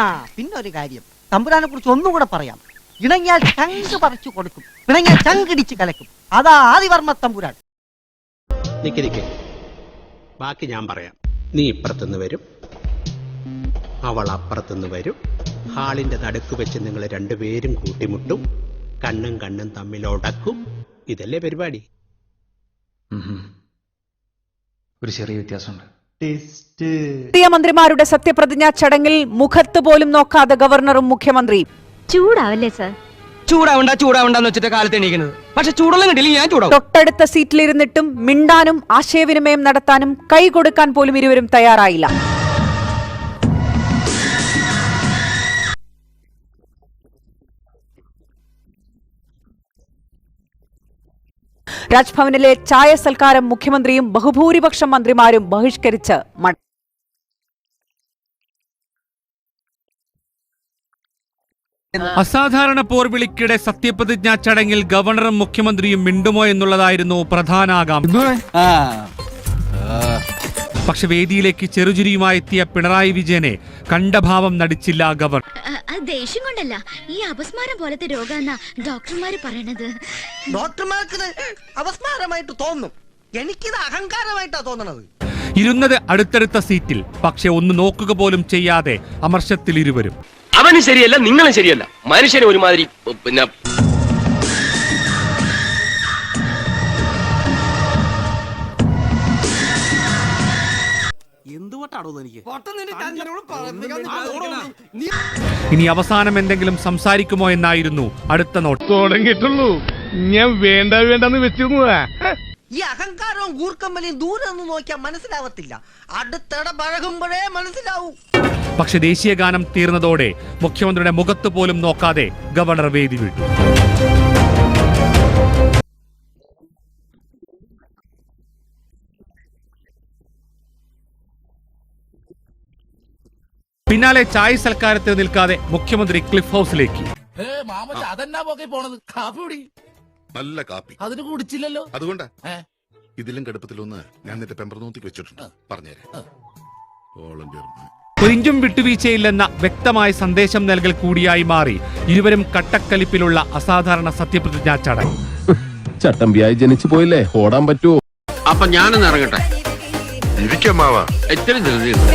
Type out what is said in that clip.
ആ പിന്നെ ഒരു കാര്യം. തമ്പുരാനെ കുറിച്ച് ഒന്നും കൂടെ പറയാം. ഇണങ്ങിയാൽ ചങ്ക് പറിച്ചു കൊടുക്കും. ഇണങ്ങിയാൽ ചങ്കിടിച്ച് കലക്കും. അതാ ആദിവർമ്മ തമ്പുരാൻ. നിക്ക് നിക്ക് ബാക്കി ഞാൻ പറയാം. നീ ഇപ്പുറത്തുനിന്ന് വരും. അവൾ അപ്പുറത്തുനിന്ന് വരും. ഹാളിന്റെ നടുക്ക് വെച്ച് നിങ്ങൾ രണ്ടുപേരും കൂട്ടിമുട്ടും. കണ്ണും കണ്ണും തമ്മിൽ ഉടക്കും ഇതല്ലേ പരിപാടി? ഉം. ഒരു ചെറിയ വ്യത്യാസമുണ്ട്. പുതിയ മന്ത്രിമാരുടെ സത്യപ്രതിജ്ഞാ ചടങ്ങിൽ മുഖത്ത് പോലും നോക്കാതെ ഗവർണറും മുഖ്യമന്ത്രിയും ചൂടാവല്ലേ സർ? ചൂടാവണ്ട ചൂടാവണ്ടെന്ന് വെച്ചിട്ട് കാലത്ത് എണീക്കുന്നത്. പക്ഷെ ചൂടുള്ള കിട്ടില്ല ഞാൻ ചൂടാവും. തൊട്ടടുത്ത സീറ്റിലിരുന്നിട്ടും മിണ്ടാനും ആശയവിനിമയം നടത്താനും കൈ കൊടുക്കാൻ പോലും ഇരുവരും തയ്യാറായില്ല. രാജ്ഭവനിലെ ചായ സൽക്കാരം മുഖ്യമന്ത്രിയും ബഹുഭൂരിപക്ഷം മന്ത്രിമാരും ബഹിഷ്കരിച്ച് മട അസാധാരണ പോർവിളിക്കിടെ സത്യപ്രതിജ്ഞാ ചടങ്ങിൽ ഗവർണറും മുഖ്യമന്ത്രിയും മിണ്ടുമോ എന്നുള്ളതായിരുന്നു പ്രധാന ആകാംക്ഷ. പക്ഷെ വേദിയിലേക്ക് ചെറുചുരിയുമായി എത്തിയ പിണറായി വിജയനെ കണ്ടഭാവം നടിച്ചില്ല ഗവർണർ. ദേഷ്യം കൊണ്ടല്ല. ഈ അപസ്മാരം പോലത്തെ രോഗമെന്നാ ഡോക്ടർമാര് പറയണത്. ഡോക്ടർമാർക്ക് അപസ്മാരമായിട്ട് തോന്നും. എനിക്കിത് അഹങ്കാരമായിട്ടാ തോന്നണത്. ഇരുന്നത് അടുത്തടുത്ത സീറ്റിൽ പക്ഷെ ഒന്ന് നോക്കുക പോലും ചെയ്യാതെ അമർഷത്തിൽ ഇരുവരും അവന് ശരിയല്ല നിങ്ങളും ശരിയല്ല. മനുഷ്യനെ ഒരുമാതിരി പിന്നെ ഇനി അവസാനം എന്തെങ്കിലും സംസാരിക്കുമോ എന്നായിരുന്നു അടുത്ത നോട്ട്. തുടങ്ങിയിട്ടുള്ളൂ. ഞാൻ വേണ്ട വേണ്ടെന്ന് വെച്ചിരുന്നു ഈ അഹങ്കാരവും കൂർക്കമ്പലിയും ദൂരെ നിന്ന് നോക്കിയാൽ മനസ്സിലാവത്തില്ല. അടുത്തിടെ പഴകുമ്പോഴേ മനസ്സിലാവൂ. പക്ഷെ ദേശീയ ഗാനം തീർന്നതോടെ മുഖ്യമന്ത്രിയുടെ മുഖത്ത് പോലും നോക്കാതെ ഗവർണർ വേദി വിട്ടു പിന്നാലെ ചായ സൽക്കാരത്തിൽ നിൽക്കാതെ മുഖ്യമന്ത്രി ക്ലിഫ് ഹൗസിലേക്ക്. അതെന്നാ പോക്കെ പോണത്? കാപ്പി കുടി. നല്ല കാപ്പി. അതിന് കുടിച്ചില്ലല്ലോ. അതുകൊണ്ടാ. ഇതിലും കടുപ്പത്തിലൊന്ന് ഞാൻ നിന്റെ പെമ്പറനോത്തിക്ക് വെച്ചിട്ടുണ്ട്. പറഞ്ഞേരെ. വോളണ്ടിയർ ഒരിഞ്ചും വിട്ടുവീഴ്ചയില്ലെന്ന വ്യക്തമായ സന്ദേശം നൽകൽ കൂടിയായി മാറി ഇരുവരും കട്ടക്കലിപ്പിലുള്ള അസാധാരണ സത്യപ്രതിജ്ഞാ ചടങ്ങ്. ചട്ടമ്പിയായി ജനിച്ചു പോയില്ലേ? ഓടാൻ പറ്റുമോ? അപ്പൊ ഞാനൊന്ന് ഇറങ്ങട്ടെ? ഇരിക്കമ്മാവാ എത്ര ധൃതിയുണ്ട്